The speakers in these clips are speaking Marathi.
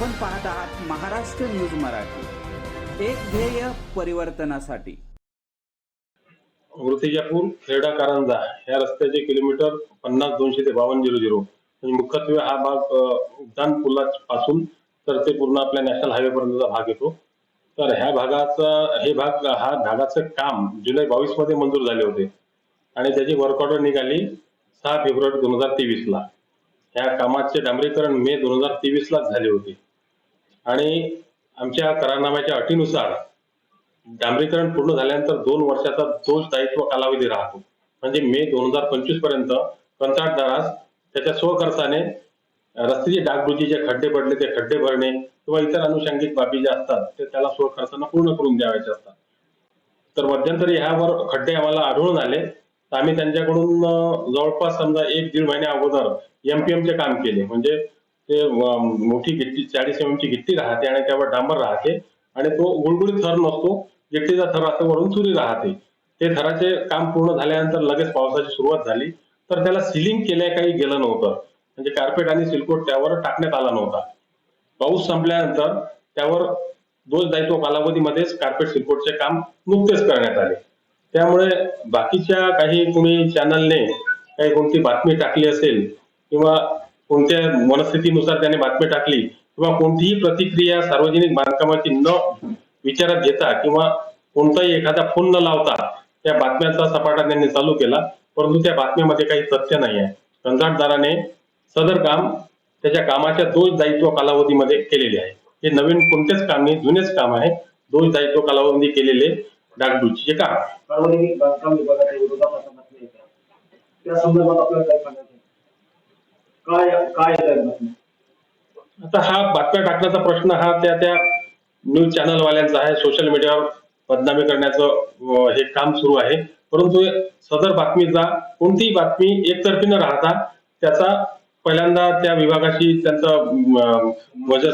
पाहत आहात महाराष्ट्र न्यूज मराठी. एक ध्येय परिवर्तनासाठी. मूर्तिजापूर खेरडा कारंजा या रस्त्याचे किलोमीटर पन्नास दोनशे ते बावन्न झिरो झिरो. म्हणजे मुख्यत्वे हा भाग अ, पुला पासून तर ते पूर्ण आपल्या नॅशनल हायवे पर्यंतचा भाग येतो. तर ह्या भागाचा हे भाग हा भागाचं काम जुलै बावीसमध्ये मंजूर झाले होते. आणि त्याची वर्क ऑर्डर निघाली सहा फेब्रुवारी दोन हजार तेवीस ला ह्या कामाचे डांबरीकरण मे दोन हजार तेवीस लाच झाले होते. आणि आमच्या करारनाम्याच्या अटीनुसार डांबरीकरण पूर्ण झाल्यानंतर दोन वर्षाचा दोष दायित्व कालावधी राहतो. म्हणजे मे दोन हजार पंचवीसपर्यंत कंत्राटदारास त्याच्या स्वखर्चाने रस्त्याची डागडुजी जे खड्डे पडले ते खड्डे भरणे किंवा इतर अनुषंगिक बाबी ज्या असतात ते त्याला स्वखर्चानं पूर्ण करून द्यावायचे असतात. तर मध्यंतरी ह्यावर खड्डे आम्हाला आढळून आले. तर आम्ही त्यांच्याकडून जवळपास समजा एक दीड महिन्या अगोदर एमपीएमचे काम केले. म्हणजे ते मोठी गिट्टी चाळीस एम ची गिट्टी राहते आणि त्यावर डांबर राहते आणि तो गुळगुळीत थर नसतो गिट्टीचा थर असं वरून चुरी राहते. ते थराचे काम पूर्ण झाल्यानंतर लगेच पावसाची सुरुवात झाली. तर त्याला सिलिंग केल्या काही गेलं नव्हतं. म्हणजे कार्पेट आणि सिलकोट त्यावर टाकण्यात आला नव्हता. पाऊस संपल्यानंतर त्यावर दोष दायित्व कालावधीमध्येच कार्पेट सिलकोटचे काम नुकतेच करण्यात आले. त्यामुळे बाकीच्या काही कुणी चॅनलने काही कोणती बातमी टाकली असेल किंवा कोणत्या मनस्थितीनुसार त्याने बातमी टाकली किंवा कोणतीही प्रतिक्रिया सार्वजनिक बांधकामाची न विचारात घेता किंवा कोणताही एखादा फोन न लावता त्या बातम्यांचा सपाटा त्यांनी चालू केला परंतु त्या बातमीमध्ये काही तथ्य नाही आहे. कंत्राटदाराने सदर काम त्याच्या कामाच्या दोष दायित्व कालावधीमध्ये केलेले आहे. हे नवीन कोणतेच काम नाही जुनेच काम आहे. दोष दायित्व कालावधी केलेले डागडूचे काम सार्वजनिक बांधकाम त्या संदर्भात आपल्याला काय सांगायचं? काय काय येतात आता हा बातम्या टाकण्याचा प्रश्न हा त्या त्या न्यूज चॅनल वाल्यांचा आहे. सोशल मीडियावर बदनामी करण्याचं हे काम सुरू आहे. परंतु सदर बातमीचा कोणतीही बातमी एकतर्फी न राहता त्याचा पहिल्यांदा त्या विभागाशी त्यांचं म्हणजे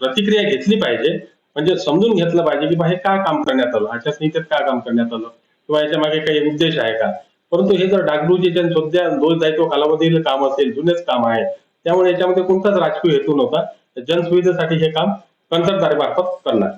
प्रतिक्रिया घेतली पाहिजे. म्हणजे समजून घेतलं पाहिजे की बा हे काय काम करण्यात आलं? आचारसंहितेत काय काम करण्यात आलं? किंवा याच्या मागे काही उद्देश आहे का? परंतु हे जर डागडुजीच्या सध्या दोष दायित्व कालावधीतील काम असेल जुनेच काम आहे त्यामुळे याच्यामध्ये कोणताच राजकीय हेतू नव्हता. जनसुविधेसाठी हे काम कंत्राटदारामार्फत करणार.